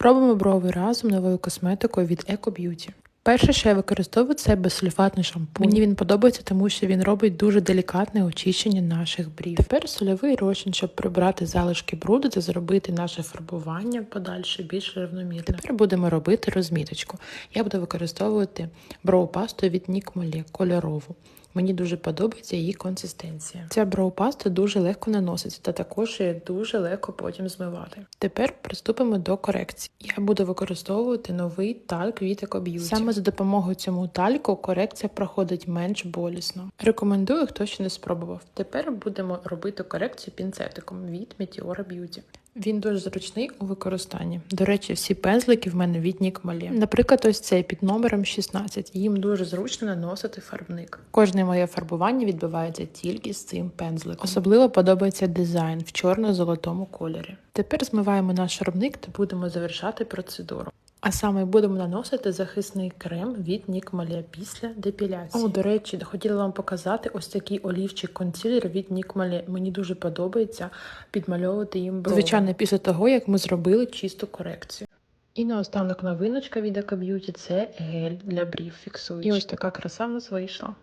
Робимо брови разом новою косметикою від Eco Beauty. Перше, що я використовую, це безсульфатний шампунь. Мені він подобається, тому що він робить дуже делікатне очищення наших брів. Тепер сольовий розчин, щоб прибрати залишки бруду та зробити наше фарбування подальше більш рівномірне. Тепер будемо робити розміточку. Я буду використовувати броу-пасту від Nick Molet кольорову. Мені дуже подобається її консистенція. Ця броу-паста дуже легко наноситься та також її дуже легко потім змивати. Тепер приступимо до корекції. Я буду використовувати новий тальк від Beauty. Саме за допомогою цьому тальку корекція проходить менш болісно. Рекомендую, хто ще не спробував. Тепер будемо робити корекцію пінцетиком від Meteora Beauty. Він дуже зручний у використанні. До речі, всі пензлики в мене від Molet. Наприклад, ось цей під номером 16. Їм дуже зручно наносити фарбник. Кожне моє фарбування відбувається тільки з цим пензликом. Особливо подобається дизайн в чорно-золотому кольорі. Тепер змиваємо наш фарбник та будемо завершати процедуру. А саме будемо наносити захисний крем від Nick після депіляції. О, до речі, хотіла вам показати ось такий олівчик консилер від Nick. Мені дуже подобається підмальовувати їм брови. Звичайно, після того, як ми зробили чисту корекцію. І наостанок новиночка від Eco Beauty – це гель для брів фіксуючий. І ось така краса в нас вийшла.